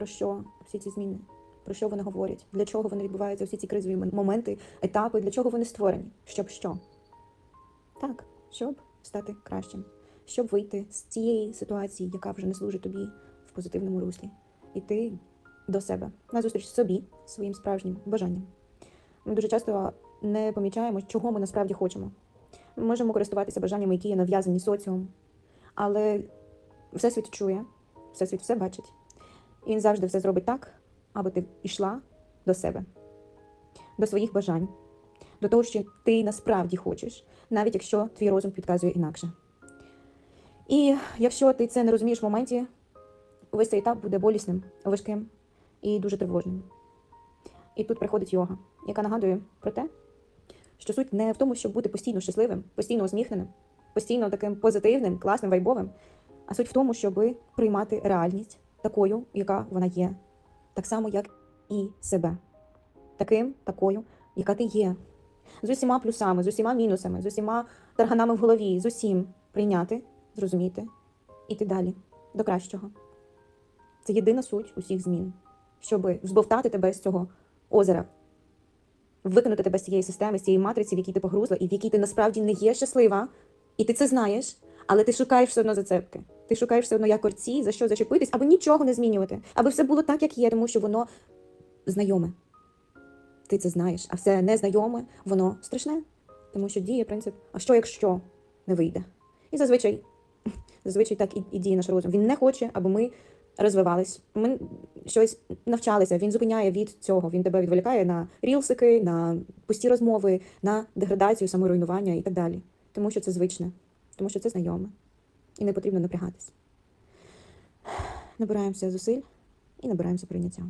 про що всі ці зміни, про що вони говорять, для чого вони відбуваються, всі ці кризові моменти, етапи, для чого вони створені, щоб що? Так, щоб стати кращим, щоб вийти з цієї ситуації, яка вже не служить тобі в позитивному руслі, іти до себе, назустріч собі, своїм справжнім бажанням. Ми дуже часто не помічаємо, чого ми насправді хочемо. Ми можемо користуватися бажаннями, які є нав'язані соціумом, але Всесвіт чує, Всесвіт все бачить. І він завжди все зробить так, аби ти йшла до себе, до своїх бажань, до того, що ти насправді хочеш, навіть якщо твій розум підказує інакше. І якщо ти це не розумієш в моменті, весь цей етап буде болісним, важким і дуже тривожним. І тут приходить йога, яка нагадує про те, що суть не в тому, щоб бути постійно щасливим, постійно усміхненим, постійно таким позитивним, класним, вайбовим, а суть в тому, щоб приймати реальність такою, яка вона є, так само, як і себе, таким, такою, яка ти є, з усіма плюсами, з усіма мінусами, з усіма тарганами в голові, з усім прийняти, зрозуміти, іти далі до кращого. Це єдина суть усіх змін, щоб збовтати тебе з цього озера, викинути тебе з цієї системи, з цієї матриці, в якій ти погрузла, і в якій ти насправді не є щаслива, і ти це знаєш, але ти шукаєш все одно зацепки. Ти шукаєш все одно як корці, за що зачепитись, аби нічого не змінювати, аби все було так, як є, тому що воно знайоме. Ти це знаєш, а все незнайоме, воно страшне, тому що діє принцип, а що якщо не вийде? І зазвичай, зазвичай так і, і діє наш розум. Він не хоче, аби ми розвивались, ми щось навчалися. Він зупиняє від цього. Він тебе відволікає на рілсики, на пусті розмови, на деградацію, саморуйнування і так далі. Тому що це звичне, тому що це знайоме. І не потрібно напрягатись. Набираємося зусиль і набираємося прийняття.